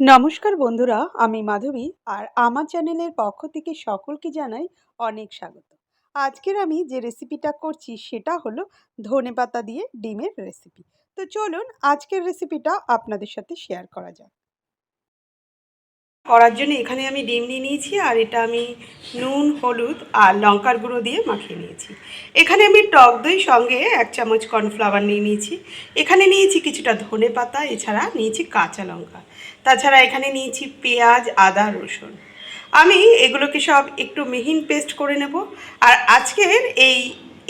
নমস্কার বন্ধুরা, আমি মাধবী আর আমার চ্যানেলের পক্ষ থেকে সকলকে জানাই অনেক স্বাগত। আজকের আমি যে রেসিপিটা করছি সেটা হলো ধনে পাতা দিয়ে ডিমের রেসিপি তো চলুন আজকের রেসিপিটা আপনাদের সাথে শেয়ার করা যাক। করার জন্য এখানে আমি ডিম নিয়ে নিয়েছি আর এটা আমি নুন, হলুদ আর লঙ্কার গুঁড়ো দিয়ে মাখিয়ে নিয়েছি। এখানে আমি টক দই সঙ্গে এক চামচ কর্নফ্লাওয়ার নিয়ে নিয়েছি। এখানে নিয়েছি কিছুটা ধনে পাতা, এছাড়া নিয়েছি কাঁচা লঙ্কা। তাছাড়া এখানে নিয়েছি পেঁয়াজ, আদা, রসুন। আমি এগুলোকে সব একটু মিহিন পেস্ট করে নেব। আর আজকের এই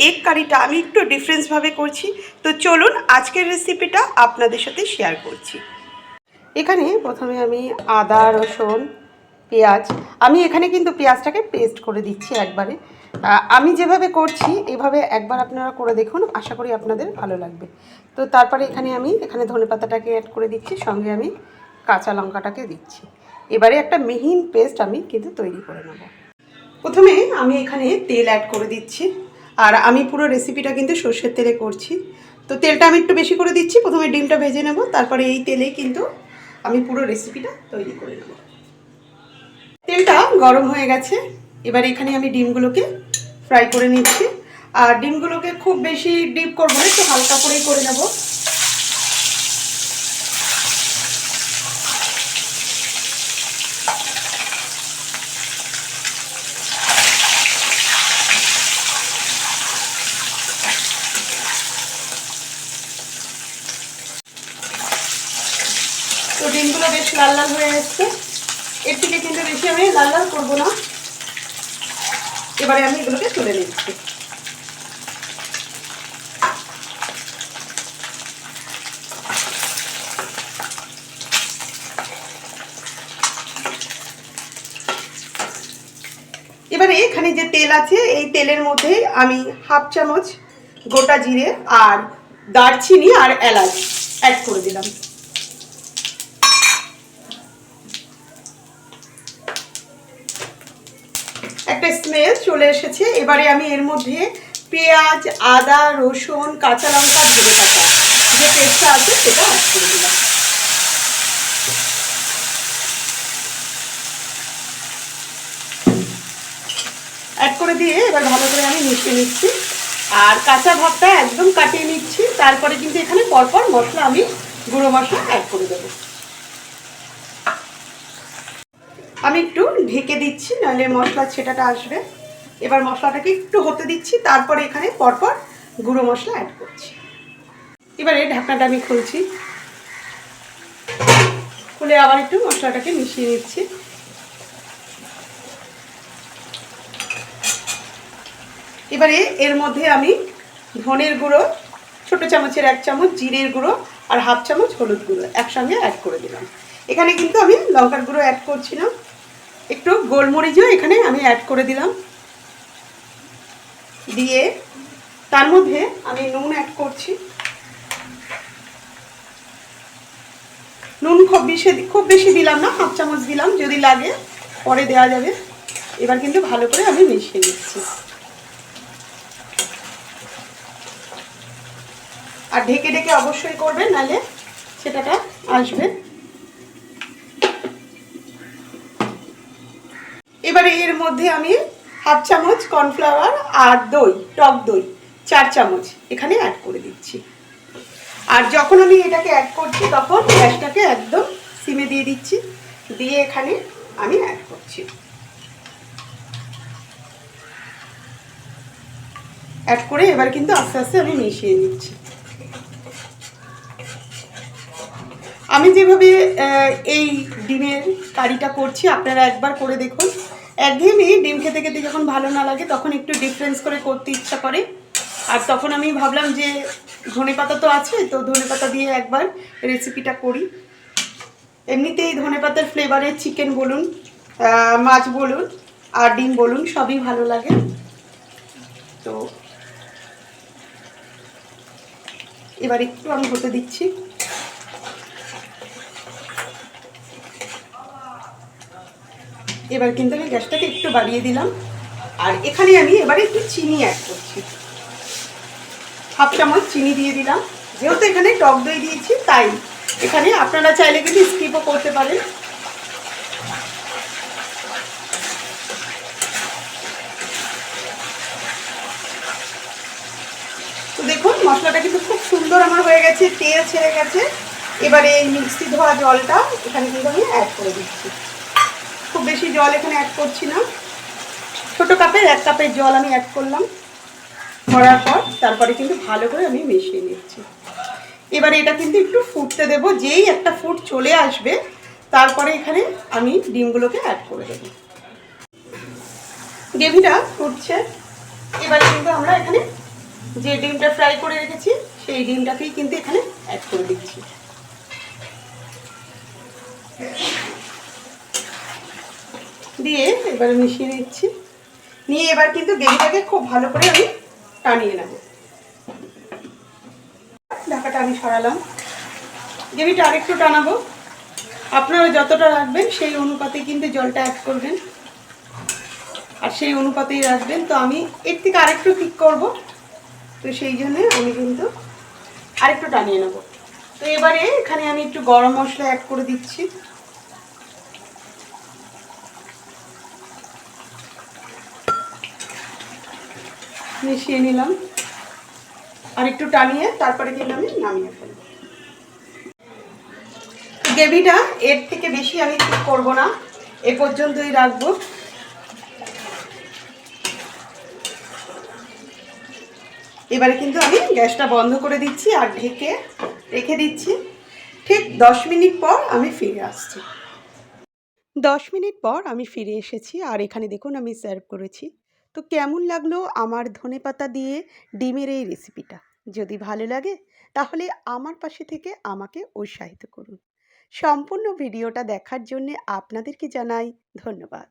এগ কারিটা আমি একটু ডিফারেন্সভাবে করছি। তো চলুন আজকের রেসিপিটা আপনাদের সাথে শেয়ার করছি। এখানে প্রথমে আমি আদা, রসুন, পেঁয়াজ, আমি এখানে কিন্তু পেঁয়াজটাকে পেস্ট করে দিচ্ছি একবারে। আমি যেভাবে করছি, এভাবে একবার আপনারা করে দেখুন, আশা করি আপনাদের ভালো লাগবে। তো তারপরে এখানে আমি, এখানে ধনেপাতাটাকে অ্যাড করে দিচ্ছি, সঙ্গে আমি কাঁচা লঙ্কাটাকে দিচ্ছি। এবারে একটা মিহিন পেস্ট আমি কিন্তু তৈরি করে নেব। প্রথমে আমি এখানে তেল অ্যাড করে দিচ্ছি, আর আমি পুরো রেসিপিটা কিন্তু সর্ষের তেলে করছি। তো তেলটা আমি একটু বেশি করে দিচ্ছি, প্রথমে ডিমটা ভেজে নেব, তারপরে এই তেলেই কিন্তু আমি পুরো রেসিপিটা তৈরি করে নেব। তেলটা গরম হয়ে গেছে। এবার এখানে আমি ডিমগুলোকে ফ্রাই করে নিচ্ছি। আর ডিমগুলোকে খুব বেশি ডিপ করব না, একটু হালকা করেই করে নেব। ডিমগুলো বেশ লাল লাল হয়ে এসছে এর থেকে কিন্তু বেশি আমি লাল লাল করব না। এবারে আমি এগুলোকে তুলে নিচ্ছি। এবারে এখানে যে তেল আছে, এই তেলের মধ্যে আমি হাফ চামচ গোটা জিরে আর দারচিনি আর এলাচ অ্যাড করে দিলাম। একটা স্মেল চলে এসেছে। এবারে আমি এর মধ্যে পেঁয়াজ, আদা, রসুন, কাঁচা লঙ্কা ধরে পাতা যে পেস্টটা আছে সেটা অ্যাড করে দিলাম। অ্যাড করে দিয়ে এবার ভালো করে আমি মিশিয়ে নিচ্ছি। আর কাঁচা ভাতটা একদম কাটিয়ে নিচ্ছি। তারপরে কিন্তু এখানে পরপর মশলা আমি গুঁড়ো মশলা অ্যাড করে দেবো। আমি একটু ঢেকে দিচ্ছি, নাহলে মশলার ছেটাটা আসবে। এবার মশলাটাকে একটু হতে দিচ্ছি, তারপরে এখানে পরপর গুঁড়ো মশলা অ্যাড করছি। এবারে ঢাকনাটা আমি খুলছি। খুলে আবার একটু মশলাটাকে মিশিয়ে নিচ্ছি। এবারে এর মধ্যে আমি ধনের গুঁড়ো, ছোটো চামচের এক চামচ, জিরের গুঁড়ো আর হাফ চামচ হলুদ গুঁড়ো একসঙ্গে অ্যাড করে দিলাম। এখানে কিন্তু আমি লঙ্কার গুঁড়ো অ্যাড করছি না। একটু গোলমরিচও এখানে আমি অ্যাড করে দিলাম। দিয়ে তার মধ্যে আমি নুন অ্যাড করছি। নুন খুব বেশি খুব বেশি দিলাম না, হাফ চামচ দিলাম, যদি লাগে, পরে দেওয়া যাবে। এবার কিন্তু ভালো করে আমি মিশিয়ে দিচ্ছি আর ঢেকে ঢেকে অবশ্যই করবেন নাহলে সেটাটা আসবে। এবারে এর মধ্যে আমি হাফ চামচ কর্নফ্লাওয়ার আর দই, টক দই, চার চামচ এখানে অ্যাড করে দিচ্ছি। আর যখন আমি এটাকে অ্যাড করছি, তখন গ্যাসটাকে একদম সিমে দিয়ে দিচ্ছি, দিয়ে এখানে আমি অ্যাড করছি। অ্যাড করে এবার কিন্তু আস্তে আস্তে আমি মিশিয়ে নিচ্ছি। আমি যেভাবে এই ডিমের কারিটা করছি, আপনারা একবার করে দেখুন। একঘেয়েমি ডিম খেতে খেতে যখন ভালো না লাগে, তখন একটু ডিফারেন্স করে করতে ইচ্ছা করে। আর তখন আমি ভাবলাম যে ধনে পাতা তো আছে, তো ধনে পাতা দিয়ে একবার রেসিপিটা করি। এমনিতেই ধনে পাতার ফ্লেভারে চিকেন বলুন মাছ বলুন, আর ডিম বলুন, সবই ভালো লাগে। তো এবার একটু আমি হতে দিচ্ছি। এবার কিন্তু আমি গ্যাসটাকে একটু বাড়িয়ে দিলাম। আর এখানে আমি এবারে একটু চিনি অ্যাড করছি। হাফ চামচ চিনি দিয়ে দিলাম। যেহেতু এখানে টক দই দিয়েছি, তাই এখানে আপনারা চাইলে কিন্তু স্কিপও করতে পারেন। তো দেখুন, মশলাটা কিন্তু খুব সুন্দর আমার হয়ে গেছে, তেল ছেড়ে গেছে। এবারে এই মিক্সি ধোয়া জলটা এখানে কিন্তু আমি অ্যাড করে দিচ্ছি। জল এখানে অ্যাড করছি না। ছোটো কাপের এক কাপের জল আমি অ্যাড করলাম। করার পর তারপরে কিন্তু ভালো করে আমি মিশিয়ে নিচ্ছি। এবারে এটা কিন্তু একটু ফুটতে দেবো, যেই একটা ফুট চলে আসবে, তারপরে এখানে আমি ডিমগুলোকে অ্যাড করে দেবো। গ্রেভিটা ফুটছে। এবারে কিন্তু আমরা এখানে যে ডিমটা ফ্রাই করে রেখেছি, সেই ডিমটাকেই কিন্তু এখানে অ্যাড করে দিচ্ছি। দিয়ে এবারে মিশিয়ে নিচ্ছি নিয়ে এবার কিন্তু গ্রেভিটাকে খুব ভালো করে আমি টানিয়ে নেব। ঢাকাটা আমি সরালাম। গ্রেভিটা আরেকটু টানাবো। আপনারা যতটা রাখবেন সেই অনুপাতে কিন্তু জলটা অ্যাড করবেন। আর সেই অনুপাতেই রাখবেন। তো আমি এর থেকে আরেকটু ঠিক করব। তো সেই জন্যে আমি কিন্তু আরেকটু টানিয়ে নেব। তো এবারে এখানে আমি একটু গরম মশলা অ্যাড করে দিচ্ছি। মিশিয়ে নিলাম। আর একটু টানিয়ে তারপরে কিন্তু আমি নামিয়ে ফেলব। গ্রেভিটা এর থেকে বেশি আমি করব না। এ পর্যন্তই রাখব। এবারে কিন্তু আমি গ্যাসটা বন্ধ করে দিচ্ছি আর ঢেকে রেখে দিচ্ছি। ঠিক দশ মিনিট পর আমি ফিরে আসছি। দশ মিনিট পর আমি ফিরে এসেছি আর এখানে দেখুন আমি সার্ভ করেছি। তো কেমন লাগল আমার ধনে পাতা দিয়ে ডিমের এই রেসিপিটা যদি ভালো লাগে, তাহলে আমার পাশে থেকে আমাকে উৎসাহিত করুন। সম্পূর্ণ ভিডিওটা দেখার জন্যে আপনাদেরকে জানাই ধন্যবাদ।